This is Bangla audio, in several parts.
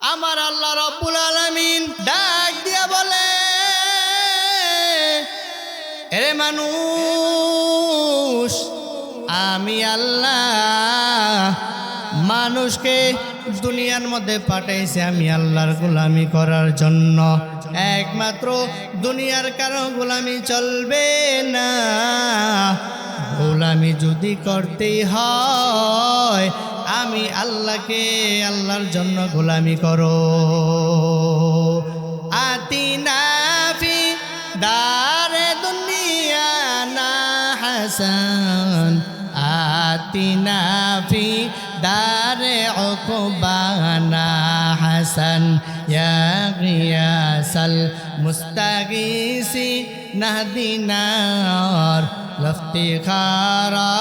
আমার আল্লাহ রব্বুল আলামিন ডাক দিয়া বলে, এরে মানুষ, আমি আল্লাহ মানুষকে দুনিয়ার মধ্যে পাঠাইছে, আমি আল্লাহর গোলামি করার জন্য। একমাত্র দুনিয়ার কারও গোলামি চলবে না। গোলামি যদি করতেই হয় আমি আল্লাহকে আল্লাহর জন্য গোলামি করো। আতিনা ফি দারে দুনিয়া না হাসান। আতিনা ফি দারে উকবানা হাসান। ইয়া গিয়াসাল মুস্তাগিসি নাহদিনার লাফতিখারা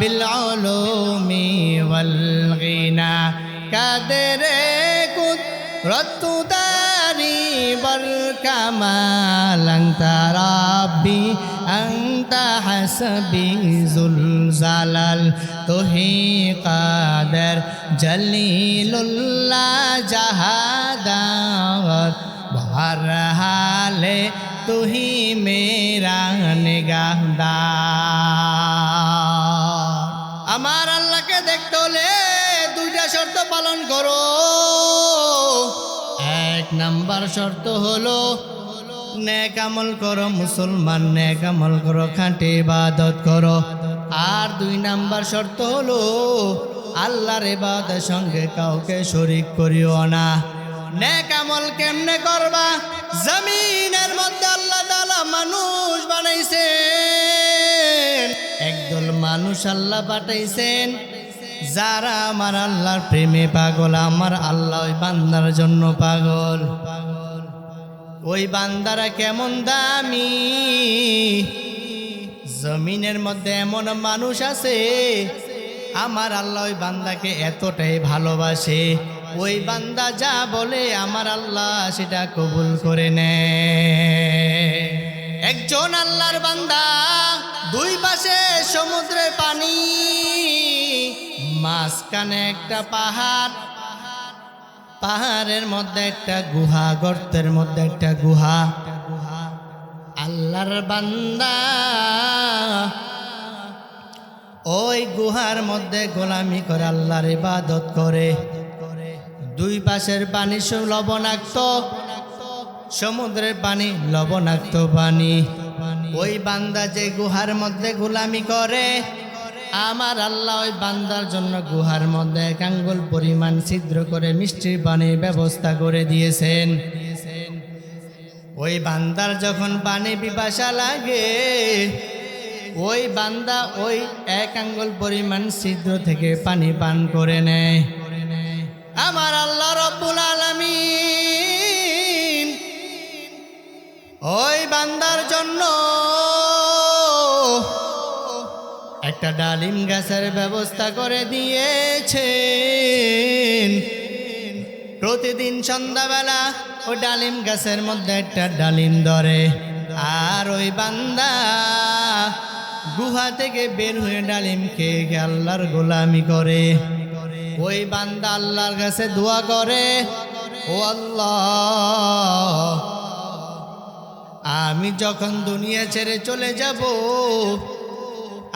বিল উলুমি ওয়াল গিনা কাদরে কুদরত দারি বর কামাল أنت ربي أنت حسبي ذو الجلال তুহি কাদের জলিলুল্লাহ জাহাদার বাহার হালে তুহি মেরা নিগাহদার আমার আল্লাহকে দেখতে হলে দুইটা শর্ত পালন করো এক নাম্বার শর্ত হলো নেক আমল করো মুসলমান নেক আমল করো খাঁটে ইবাদত করো আর দুই নাম্বার শর্ত হলো, আল্লাহর ইবাদতের সঙ্গে কাউকে শরিক করিও না। নেক আমল কেমনে করবা? জমিনের মধ্যে আল্লাহ তাআলা মানুষ বানাইছেন। একদল মানুষ আল্লাহ পাঠাইছেন। যারা আমার আল্লাহর প্রেমে পাগল, আমার আল্লাহ ওই বান্দার জন্য পাগল। ওই বান্দারা কেমন দামি? জমিনের মধ্যে এমন মানুষ আছে, আমার আল্লাহ ওই বান্দাকে এতটাই ভালোবাসে। ওই বান্দা যা বলে আমার আল্লাহ সেটা কবুল করে নেয়। একজন আল্লাহর বান্দা, দুই পাশে সমুদ্রের পানি, মাঝখানে একটা পাহাড়, পাহাড়ের মধ্যে একটা গুহা, গর্তের মধ্যে একটা গুহা। আল্লাহর বান্দা, ওই গুহার মধ্যে গোলামি করে আল্লাহর ইবাদত করে। দুই পাশের পানি লবণাক্ত, সমুদ্রের পানি লবণাক্ত পানি। ওই বান্দা যে গুহার মধ্যে গোলামি করে, আমার আল্লাহ ওই বান্দার জন্য গুহার মধ্যে এক আঙ্গুল পরিমাণ ছিদ্র করে মিষ্টির পানির ব্যবস্থা করে দিয়েছেন। ওই বান্দার যখন পানি পিপাসা লাগে, ওই বান্দা ওই এক আঙ্গুল পরিমাণ ছিদ্র থেকে পানি পান করে নেয়। আমার আল্লাহ রব্বুল আলামিন। ওই বান্দার জন্য একটা ডালিম গাছের ব্যবস্থা করে দিয়েছেন। প্রতিদিন সন্ধ্যাবেলা ওই ডালিম গাছের মধ্যে একটা ডালিম ধরে। আর ওই বান্দা গুহা থেকে বের হয়ে ডালিম খেয়ে আল্লাহর গোলামি করে। ওই বান্দা আল্লাহর কাছে দোয়া করে, ও আল্লাহ, আমি যখন দুনিয়া ছেড়ে চলে যাব,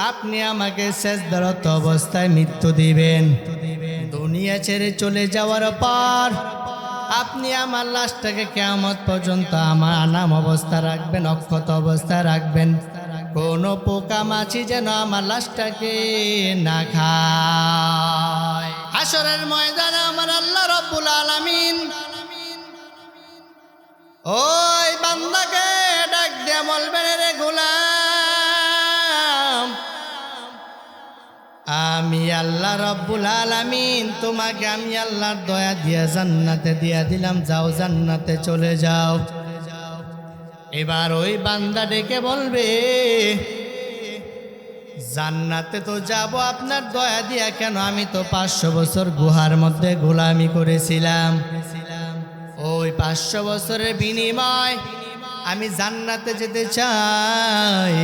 আপনি আমাকে শেষ দরত অবস্থায় মৃত্যু দিবেন। দুনিয়া ছেড়ে চলে যাওয়ার পর, আপনি আমার লাশটাকে কেমত পর্যন্ত আমার আনাম অবস্থা রাখবেন, অক্ষত অবস্থা রাখবেন। কোনো পোকা মাছি যেন আমার লাশটাকে না খায়। হাসরের ময়দানে আমার আল্লাহ রব্বুল আলামিন ওই বান্দাকে ডাক দিয়ে বলবেন রে গোলাম, আমি আল্লাহ রব্বুল আলামিন, তোমাকে আমি আল্লাহর দয়া দিয়া জান্নাতে দিয়া দিলাম, যাও জান্নাতে চলে যাও। এবার ওই বান্দা ডেকে বলবে, জান্নাতে তো যাব, আপনার দয়া দিয়া কেন? আমি তো পাঁচশো বছর গুহার মধ্যে গোলামি করেছিলাম। ওই পাঁচশো বছরের বিনিময় আমি জান্নাতে যেতে চাই।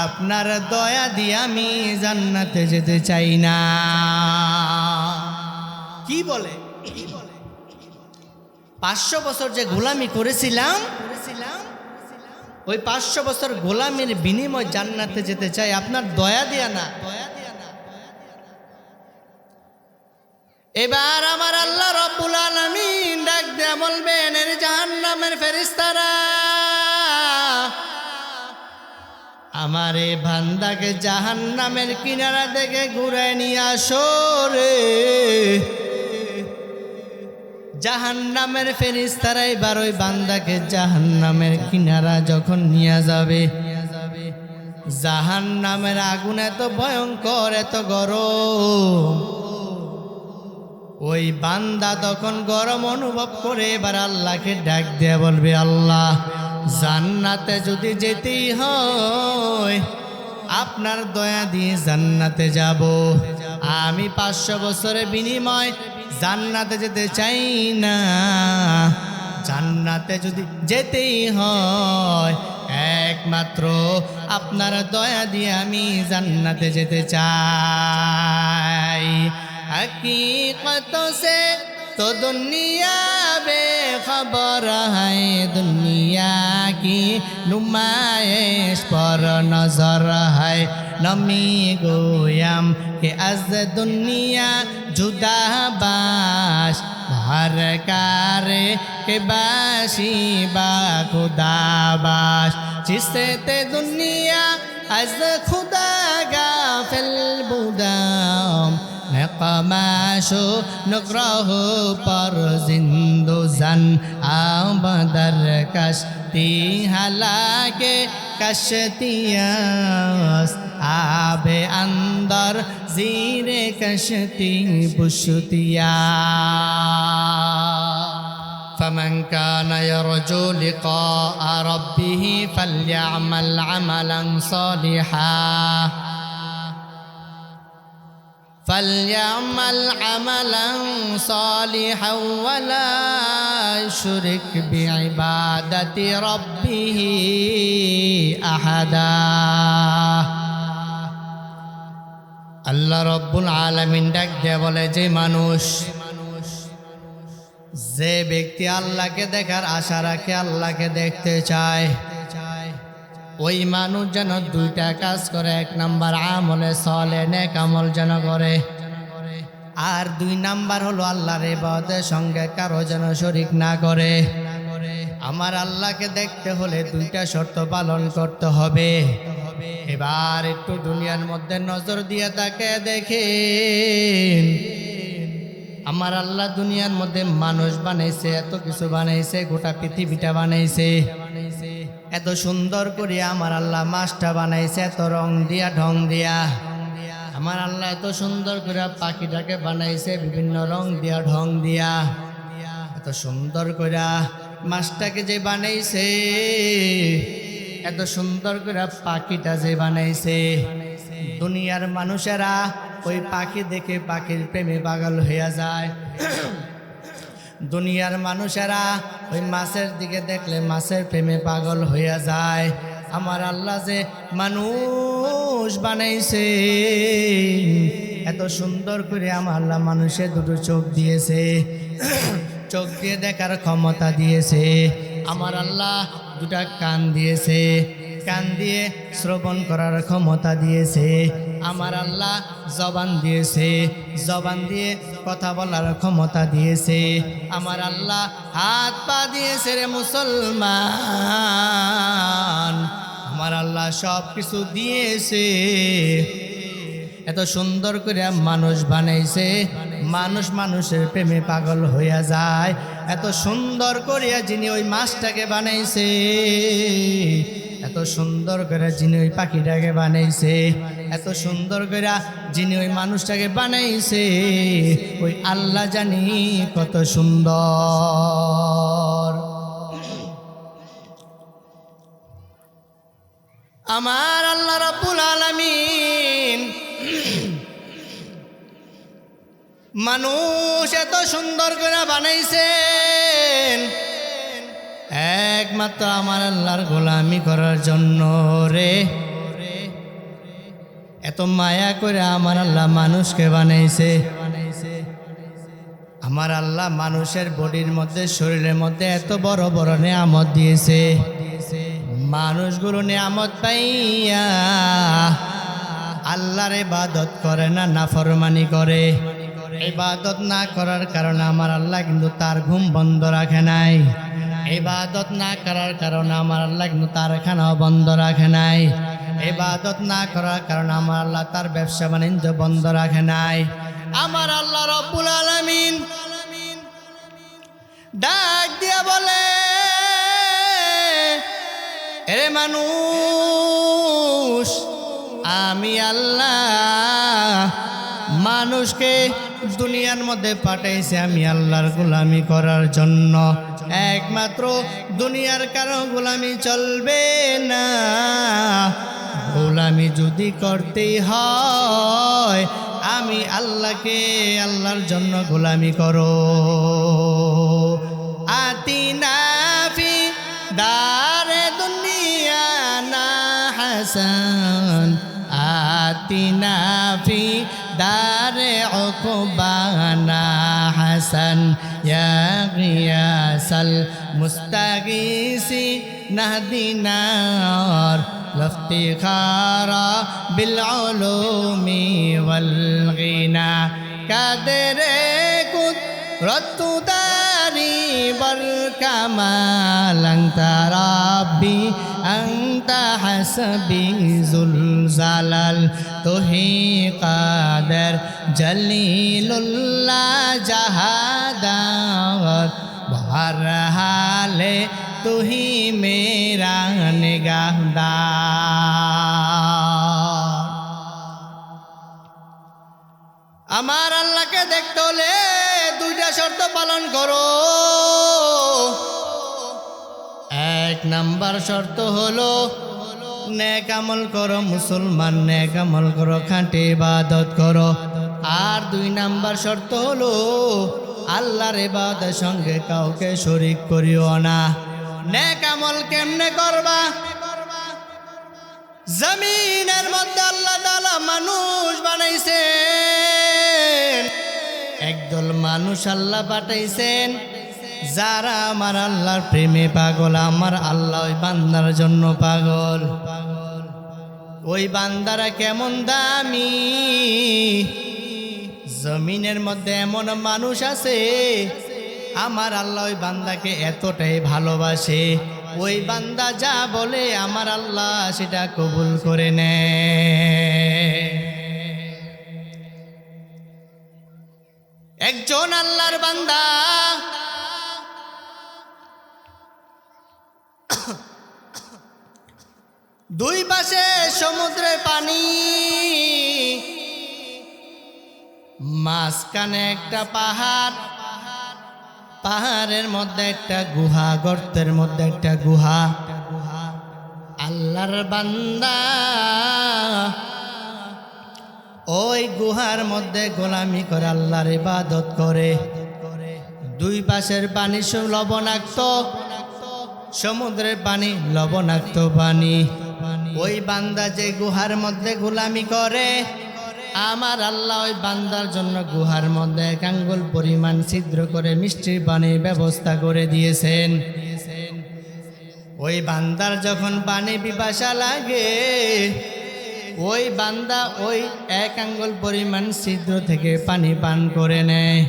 আপনার দয়া দিয়ে আমি জান্নাতে যেতে চাই না। কি বলে? পাঁচশো বছর যে গোলামি করেছিলাম ওই পাঁচশো বছর গোলামের বিনিময় জান্নাতে যেতে চাই, আপনার দয়া দেয়া না। এবার আমার আল্লাহ রব্বুল আলামিন ডাক দেয়া বলবেন, এর জাহান্নামের ফেরিস্তারা আমার এ ভান্দাকে জাহান্নামের কিনারা থেকে ঘুরে নিয়ে আসো রে। জাহান্নামের ফেরিস্তারা এবার ওই বান্দাকে জাহান্নামের কিনারা যখন নিয়ে যাবে। জাহান্নামের আগুন এত ভয়ঙ্কর, এত গরম। ওই বান্দা তখন গরম অনুভব করে, এবার আল্লাহকে ডাক দেয়া বলবে, আল্লাহ, জান্নাতে যদি যেতেই হয়, আপনার দয়া দিয়ে জান্নাতে যাব। আমি পাঁচশো বছরের বিনিময় জান্নাতে যেতে চাই না। জান্নাতে যদি যেতেই হয়, একমাত্র আপনার দয়া দিয়ে আমি জান্নাতে যেতে চাই। হকীকত সে তো দুনিয়া বে খবর হয়, দুনিয়া কি নুমায়েশ পর নজর হয়। নমি গোয়াম কে আজ দুনিয়া জুদাবাস, ভারকারে কে বাসি বা খুদাবাস। জিসতে দুনিয়া আজ খুদা গাফেল বুদাম। কমাশো নগ্রহ পর জিন্দু জন আমদর কষ্টি হালাকে آمدر کشتی حلاک کشتی است آب اندر زیر کشتی بشتیا فمن كان يرجو لقاء ربه فليعمل عملا صالحا فليعمل عملا صالحا ولا يشرك بعبادة ربه أحدا আল্লাহ রব্বুল আলমিন ডাক দিয়ে বলে যে মানুষ যে ব্যক্তি আল্লাহকে দেখার আশা রাখে আল্লাহকে দেখতে চায় ওই মানুষ যেন দুইটা কাজ করে, এক নাম্বার আমলে চলে নেক আমল যেন করে। আর দুই নাম্বার হলো আল্লাহর ইবাদতের সঙ্গে কারও যেন শরিক না করে। আমার আল্লাহকে দেখতে হলে দুইটা শর্ত পালন করতে হবে। এবার একটু দুনিয়ার মধ্যে নজর দিয়ে তাকে দেখে। আমার আল্লাহ দুনিয়ার মধ্যে মানুষ বানাইছে, এত কিছু বানাইছে, গোটা পৃথিবীটা বানাইছে। এত সুন্দর করে আমার আল্লাহ মাছটা বানাইছে, এত রং দিয়া, ঢং দিয়া। আমার আল্লাহ এত সুন্দর করে পাখিটাকে বানাইছে, বিভিন্ন রং দিয়া, ঢং দিয়া। এত সুন্দর করে মাছটাকে যে বানাইছে, এত সুন্দর করে পাখিটা যে বানাইছে। দুনিয়ার মানুষেরা ওই পাখি দেখে পাখির প্রেমে পাগল হইয়া যায়। দুনিয়ার মানুষেরা ওই মাছের দিকে দেখলে মাছের প্রেমে পাগল হইয়া যায়। আমার আল্লাহ যে মানুষ বানাইছে, এত সুন্দর করে আমার আল্লাহ মানুষের দুটো চোখ দিয়েছে, চোখ দিয়ে দেখার ক্ষমতা দিয়েছে। আমার আল্লাহ দুটা কান দিয়েছে, কান দিয়ে শ্রবণ করার ক্ষমতা দিয়েছে। আমার আল্লাহ জবান দিয়েছে, জবান দিয়ে কথা বলার ক্ষমতা দিয়েছে। আমার আল্লাহ হাত পা দিয়েছে রে মুসলমান। আমার আল্লাহ সব কিছু দিয়েছে। এত সুন্দর করে মানুষ বানাইছে, মানুষ মানুষের প্রেমে পাগল হইয়া যায়। এত সুন্দর করিয়া যিনি ওই মাছটাকে বানাইছে এত সুন্দর করে যিনি ওই পাখিটাকে বানাইছে, এত সুন্দর করে যিনি ওই মানুষটাকে বানাইছে, ওই আল্লাহ জানি কত সুন্দর। আমার আল্লাহ রাব্বুল আলামিন মানুষ এত সুন্দর করে বানাইছেন একমাত্র আমার আল্লাহর গোলামি করার জন্য রে। এত মায়া করে আমার আল্লাহ মানুষকে বানাইছে। আমার আল্লাহ মানুষের বডির মধ্যে, শরীরের মধ্যে এত বড় বড় নিয়ামত দিয়েছে। মানুষগুলো নিয়ামত পাইয়া আল্লাহর ইবাদত করে না, নাফরমানি করে। ইবাদত না করার কারণে আমার আল্লাহ কিন্তু তার ঘুম বন্ধ রাখে নাই। ইবাদত না করার কারণে আমার আল্লাহ কিন্তু তার খানাও বন্ধ রাখে নাই। ইবাদত না করার কারণে আমার আল্লাহ তার ব্যবসা বাণিজ্য বন্ধ রাখে নাই। আমার আল্লাহ রব্বুল আলামিন ডাক দিয়া বলে এরে মানুষ, আমি আল্লাহ মানুষকে দুনিয়ার মধ্যে পাঠাইছি আমি আল্লাহর গোলামি করার জন্য। একমাত্র দুনিয়ার কারও গোলামি চলবে না। গোলামি যদি করতেই হয়, আমি আল্লাহকে আল্লাহর জন্য গোলামি করো। আতিনা ফি দারে দুনিয়া না হাসান। আতিনা ফি দারে ربنا حسن يا غياث المستغيث نهدنا لافتخار بالعلوم والغنى قدر قدرت داري بركما لن تربي أنت حسبي ذو الزلال তুহি কাদের জলিল্লা জাহাদার ভর হালে তুহি মেরা আমার আল্লাহকে দেখতে হলে দুইটা শর্ত পালন করো এক নাম্বার শর্ত হলো নেক আমল করো, মুসলমান নেক আমল করো, খাঁটে ইবাদত করো। আর দুই নাম্বার শর্ত হলো, আল্লাহর ইবাদের সঙ্গে কাউকে শরিক করিও না। নেক আমল কেমনে করবা? জমিনের মধ্যে আল্লাহ তাআলা মানুষ বানাইছেন। একদল মানুষ আল্লাহ পাঠাইছেন। যারা আমার আল্লাহর প্রেমে পাগল, আমার আল্লাহ ওই বান্দার জন্য পাগল। ওই বান্দারা কেমন দামি? জমিনের মধ্যে এমন মানুষ আছে, আমার আল্লাহ ওই বান্দাকে এতটাই ভালোবাসে। ওই বান্দা যা বলে, আমার আল্লাহ সেটা কবুল করে নেয়। একজন আল্লাহর বান্দা দুই পাশে সমুদ্রের পানি। মাঝখানে একটা পাহাড়, পাহাড়ের মধ্যে একটা গুহা, গর্তের মধ্যে একটা গুহা। আল্লাহর বান্দা, ওই গুহার মধ্যে গোলামি করে আল্লাহর ইবাদত করে। দুই পাশের পানি লবণাক্ত, সমুদ্রের পানি লবণাক্ত পানি। ওই বান্দা যে গুহার মধ্যে গোলামি করে, আমার আল্লাহ ওই বান্দার জন্য গুহার মধ্যে এক আঙ্গুল পরিমাণ ছিদ্র করে মিষ্টির পানির ব্যবস্থা করে দিয়েছেন। ওই বান্দার যখন পানি পিপাসা লাগে, ওই বান্দা ওই এক আঙ্গুল পরিমাণ ছিদ্র থেকে পানি পান করে নেয়।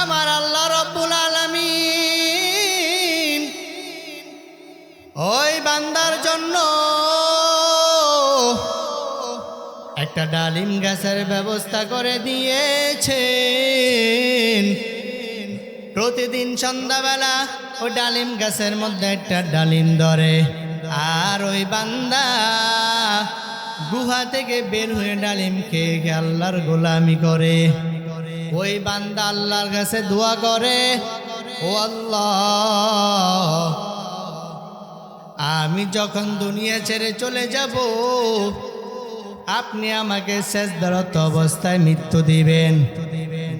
আমার আল্লাহ রব্বুল আলামিন ওই বান্দার জন্য। একটা ডালিম গাছের ব্যবস্থা করে দিয়েছেন। প্রতিদিন সন্ধ্যাবেলা ওই ডালিম গাছের মধ্যে একটা ডালিম ধরে। আর ওই বান্দা গুহা থেকে বের হয়ে ডালিম খেয়ে আল্লাহর গোলামি করে। ওই বান্দা আল্লাহর কাছে দোয়া করে, ও আল্লাহ আমি যখন দুনিয়া ছেড়ে চলে যাব, আপনি আমাকে শেষ দরত অবস্থায় মৃত্যু দিবেন।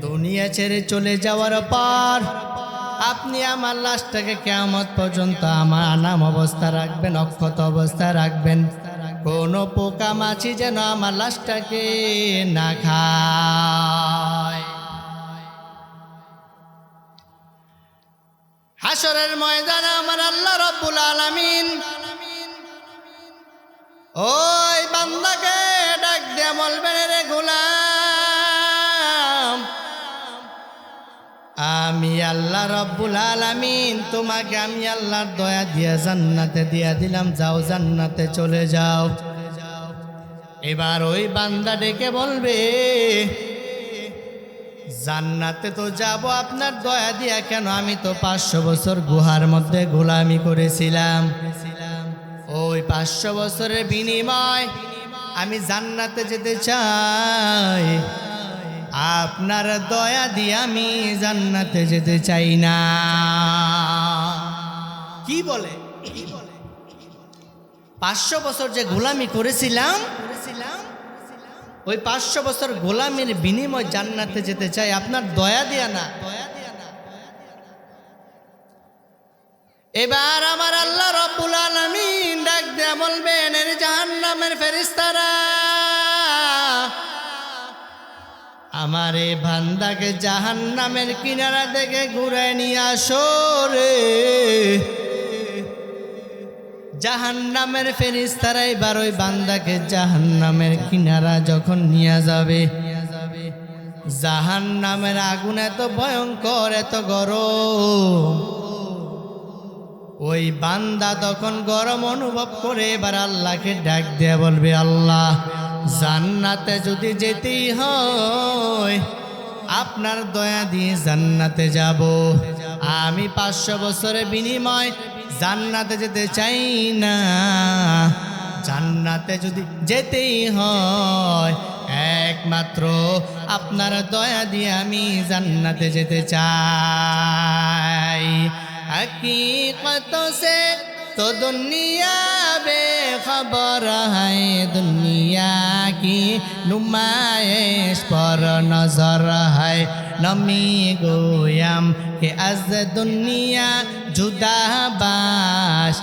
দুনিয়া ছেড়ে চলে যাওয়ার পর আপনি আমার লাশটাকে কেমত পর্যন্ত আমার আনাম অবস্থা রাখবেন, অক্ষত অবস্থা রাখবেন। কোনো পোকা মাছি যেন আমার লাশটাকে না খায়। হাসরের ময়দানে আমার আল্লাহ রব্বুল আলামিন। ওই বান্দাকে ডাক দিয়ে বলবেন রে গোলাম, আমি আল্লাহ রব্বুল আলামিন, তোমাকে আমি আল্লাহর দয়া দিয়া জান্নাতে দিয়া দিলাম। যাও জান্নাতে চলে যাও। এবার ওই বান্দা ডেকে বলবে জান্নাতে তো যাব, আপনার দয়া দিয়া কেন? আমি তো পাঁচশো বছর গুহার মধ্যে গোলামি করেছিলাম। ওই পাঁচশো বছরের বিনিময় আমি জান্নাতে যেতে চাই। আপনার দয়া দিয়ে আমি জান্নাতে যেতে চাই না। কি বলে? পাঁচশো বছর যে গোলামি করেছিলাম ওই পাঁচশো বছর গোলামের বিনিময় জান্নাতে যেতে চাই, আপনার দয়া দিয়া না। এবার আমার আল্লাহ রব্বুল আলামিন ডাক দেয়া বলবেন, এর জাহান্নামের ফেরিস্তারা আমার এই ভান্দাকে জাহান্নামের কিনারা থেকে ঘুরে নিয়ে আসো রে। জাহান্নামের ফেরিস্তারা এবার ওই বান্দাকে জাহান্নামের কিনারা যখন নিয়ে যাবে। জাহান্নামের আগুন এত ভয়ঙ্কর, এত গরম। ওই বান্দা তখন গরম অনুভব করে, এবার আল্লাহকে ডাক দেয়া বলবে, আল্লাহ, জান্নাতে যদি যেতেই হয়, আপনার দয়া দিয়ে জান্নাতে যাব। আমি পাঁচশো বছরের বিনিময় জান্নাতে যেতে চাই না। জান্নাতে যদি যেতেই হয়, একমাত্র আপনার দয়া দিয়ে আমি জান্নাতে যেতে চাই। হকীকত সে তো দুনিয়া বে খবর হয়, দুনিয়া কি নুমায়েশ পর নজর হয়। নমি গোয়াম কে আজ দুনিয়া জুদাবাস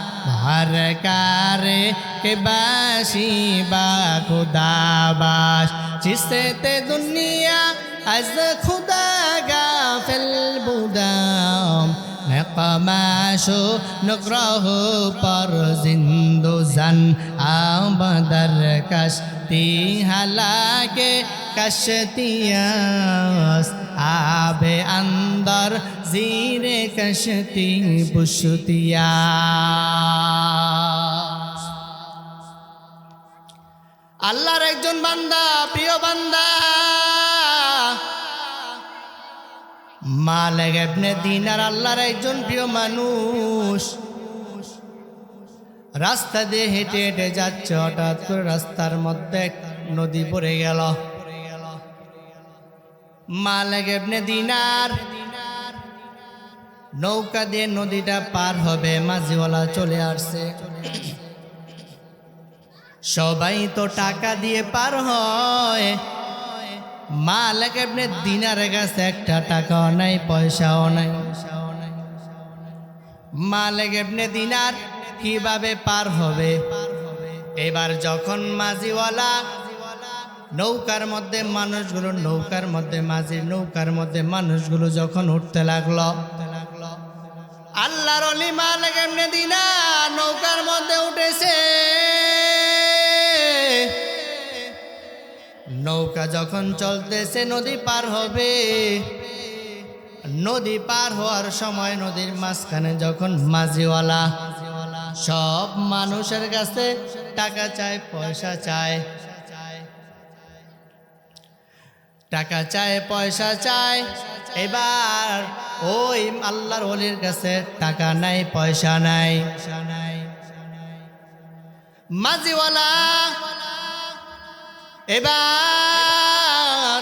কারে কে বাসি বা খুদাবাস চিসে তে দুনিয়া আজ খুদা গা ফেল বুদাম নকমাশো নগ্রহ পর জিন্দু জান, আম کشتی حلاک کشتیاس آب اندر زیر کشتی بشتیاس আল্লাহর একজন বান্দা প্রিয় বান্দা মালেক এবনে দিনার আল্লাহর একজন প্রিয় মানুষ রাস্তা দিয়ে হেঁটে হেঁটে যাচ্ছে, হঠাৎ করে রাস্তার মধ্যে নদী পড়ে গেল। মালেক এবনে দিনার। নৌকা দিয়ে নদীটা পার হবে, মাঝিওয়ালা চলে আসছে। সবাই তো টাকা দিয়ে পার হয়। মালিক এমনি দিনারের কাছে একটা টাকাও নাই, পয়সাও নাই। মালিক এমনি দিনার কীভাবে পার হবে? এবার যখন মাঝিওয়ালা নৌকার মধ্যে মানুষগুলো, নৌকার মধ্যে মাঝির নৌকার মধ্যে মানুষগুলো যখন উঠতে লাগল, আল্লাহর অলি মালিক দিনার নৌকার মধ্যে উঠেছে। নৌকা যখন চলতেছে, নদী পার হবে। নদী পার হওয়ার সময় নদীর মাঝখানে যখন মাঝিওয়ালা সব মানুষের কাছে টাকা চায়, পয়সা চায়। টাকা চায়, পয়সা চায়। এবার ওই আল্লাহর অলির কাছে টাকা নাই, পয়সা নাই। মাঝিওয়ালা, এবার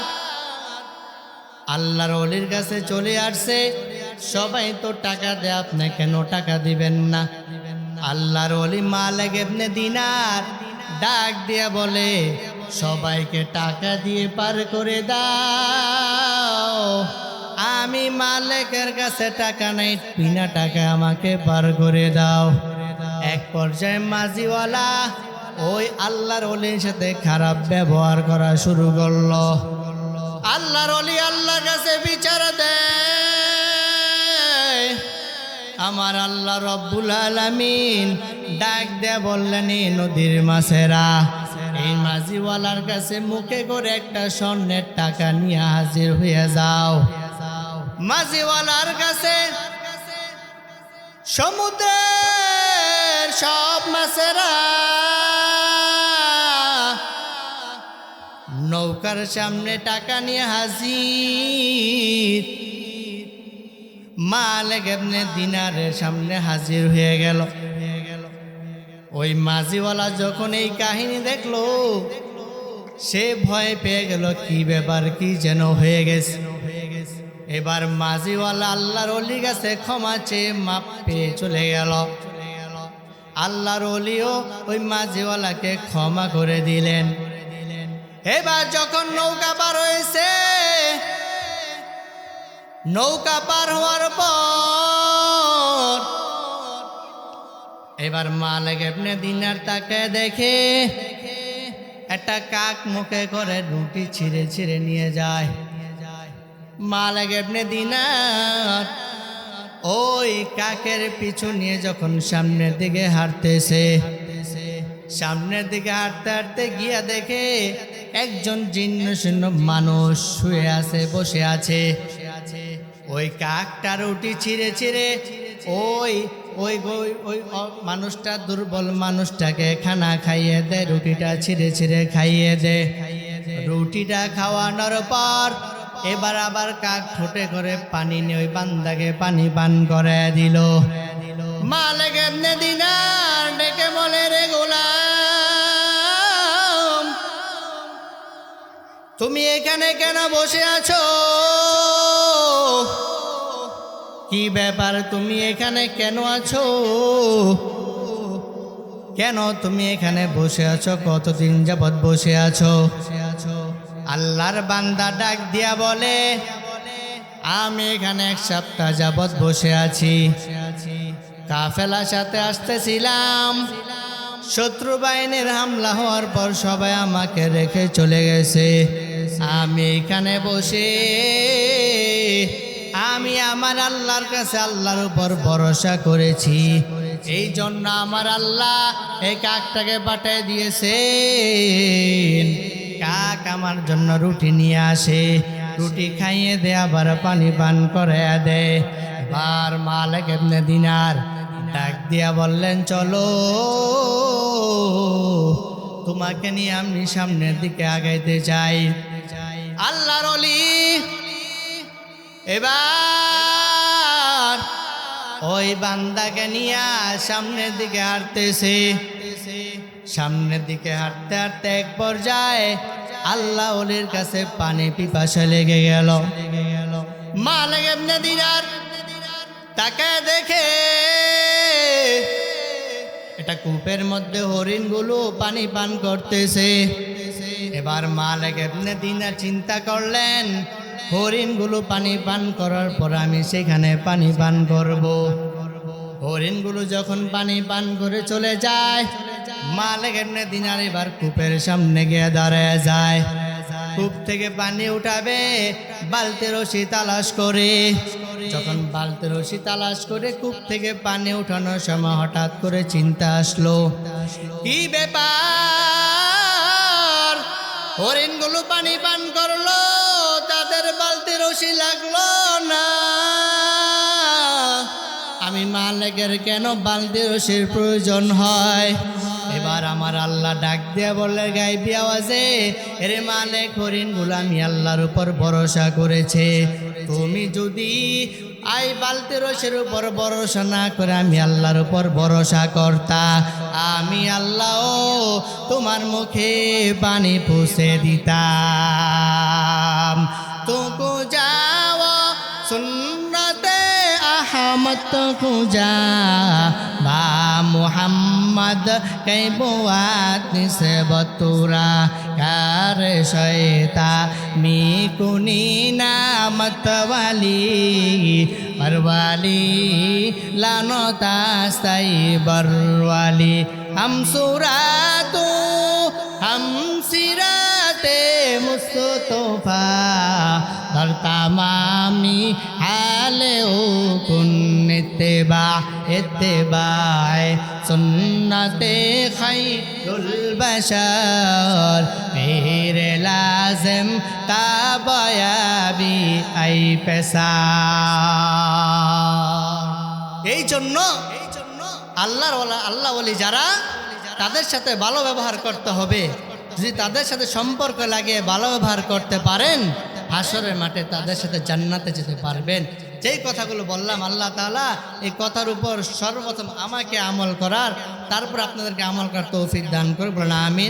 আল্লাহর অলির কাছে চলে আসছে। সবাই তো টাকা দেয়, আপনি কেন টাকা দিবেন না? আল্লাহর অলি মালেক এমনি দিনার ডাক দিয়া বলে, সবাইকে টাকা দিয়ে পার করে দাও। আমি মালিকের কাছে টাকা নাই, বিনা টাকা আমাকে পার করে দাও। এক পর্যায়ে মাঝিওয়ালা ওই আল্লাহর অলির সাথে খারাপ ব্যবহার করা শুরু করল। আল্লাহর অলি আল্লাহর কাছে বিচার দেয়। আমার আল্লাহ রব্বুল আলামিন ডাক দে বললেন, এই নদীর মাছেরা, এই মাঝিওয়ালার কাছে মুখে করে একটা স্বর্ণের টাকা নিয়ে হাজির হয়ে যাও। মাঝিওয়ালার কাছে সমুদ্রের সব মাছেরা, নৌকার সামনে টাকা নিয়ে হাজির মালিক এমনি দিনারের সামনে হাজির হয়ে গেল। ওই মাঝিওয়ালা যখন এই কাহিনী দেখল, সে ভয় পেয়ে গেল, কি ব্যাপার, কি যেন হয়ে গেছে। এবার মাঝিওয়ালা আল্লাহর অলি কাছে ক্ষমা চেয়ে মাপ পেয়ে চলে গেল। আল্লাহর অলিও ওই মাঝিওয়ালাকে ক্ষমা করে দিলেন। এবার যখন নৌকা পার হয়েছে নৌকা পার হওয়ার পর এবার মালিক এমনি দিনার তাকে দেখে একটা কাক মুখে করে রুটি ছিঁড়ে ছিঁড়ে নিয়ে যায়। মালিক এমনি দিনার ওই কাকের পিছু নিয়ে যখন সামনের দিকে হাঁটতেছে, সামনের দিকে হাঁটতে হাঁটতে গিয়া দেখে একজন জীর্ণ শীর্ণ মানুষ শুয়ে আছে, বসে আছে। ওই কাকটা রুটি ছিঁড়ে ছিঁড়ে ওই ওই ওই মানুষটা, দুর্বল মানুষটাকে খানা খাইয়ে দে, রুটিটা ছিঁড়ে ছিঁড়ে খাইয়ে দে। রুটিটা খাওয়ানোর পর এবার আবার কাক ঠোঁটে করে পানি নিয়ে ওই বান্দাকে পানি পান করে দিল। মালিক এমনি দিনার, ডেকে বলে রে গোলাম তুমি এখানে কেন বসে আছো? কি ব্যাপার? তুমি এখানে কেন আছো? কেন তুমি এখানে বসে আছো? কতদিন যাবৎ বসে আছো? আল্লাহর বান্দা ডাক দিয়া বলে, আমি এখানে এক সপ্তাহ যাবৎ বসে আছি। কাফেলার সাথে আসতেছিলাম। শত্রু বাহিনীর হামলা হওয়ার পর সবাই আমাকে রেখে চলে গেছে। আমি এখানে বসে, আমি আমার আল্লাহর কাছে আল্লাহর উপর ভরসা করেছি। এই জন্য আমার আল্লাহ এই কাকটাকে পাঠিয়ে দিয়েছে কাক আমার জন্য রুটি নিয়ে আসে, রুটি খাইয়ে দে, আবার পানি পান করে দে। এবার মালিক এমনি দিনার ডাক দিয়া বললেন, চলো, তোমাকে নিয়ে আমি সামনের দিকে আগাইতে চাই। আল্লাহর অলি এবার ওই বান্দাকে নিয়ে সামনের দিকে হাঁটতেছে। সামনের দিকে হাঁটতে হাঁটতে এক পর্যায়ে আল্লাহ অলির কাছে পানি পিপাসা লেগে গেল। মা লেগে দিনার তাকে দেখে এটা কূপের মধ্যে হরিণগুলো পানি পান করতেছে। এবার মালিক এমনি দিনার চিন্তা করলেন, হরিণগুলো পানি পান করার পর আমি সেখানে পানি পান করব। হরিণগুলো যখন পানি পান করে চলে যায়, মালিক এমনি দিনার এবার কূপের সামনে গিয়ে দাঁড়ায় যায়। কূপ থেকে পানি উঠাবে, বালতি রশি তালাশ করে। যখন বালতি রশি তালাশ করে কূপ থেকে পানি উঠানোর সময় হঠাৎ করে চিন্তা আসলো, কি ব্যাপার? হরিণগুলো পানি পান করল, তাদের বালতি রশি লাগল না। আমি মালিকের কেন বালতি রশির প্রয়োজন হয়? এবার আমার আল্লাহ ডাক দিয়া বললে, গাইবি আওয়াজে, এরে মালিক হরিণ গুলামি আল্লাহর উপর ভরসা করেছে। তুমি যদি আই বালতি রসের উপর ভরসা না করে আমি আল্লাহর উপর ভরসা কর্তা। আমি আল্লাহ তোমার মুখে পানি পুষে দিতাম। তুকু যাও সুন্নতে আহমদ কুজা বা মুহাম্মদ। মোহাম্মদ कै बुआत निसेब तुरा कार शैता मी कुनी नामत वाली परवाली लानो तास्ताई बरवाली हम सुरातू हम सिराते मुस्तफा ধরতাম আমি হালেও কুন এতে বা এতে বায় সুন্নতে খাইরুল বাশার। পীর লাজম কাবয়াবি আই পেশা এই জন্য এই জন্য আল্লাহর আল্লাহ বলি যারা, তাদের সাথে ভালো ব্যবহার করতে হবে। যদি তাদের সাথে সম্পর্ক লাগিয়ে ভালো ব্যবহার করতে পারেন হাসরের মাঠে তাদের সাথে জান্নাতে যেতে পারবেন। যেই কথাগুলো বললাম, আল্লাহ তালা এই কথার উপর সর্বপ্রথম আমাকে আমল করার, তারপর আপনাদেরকে আমল করার তৌফিক দান করে বলেন আমিন।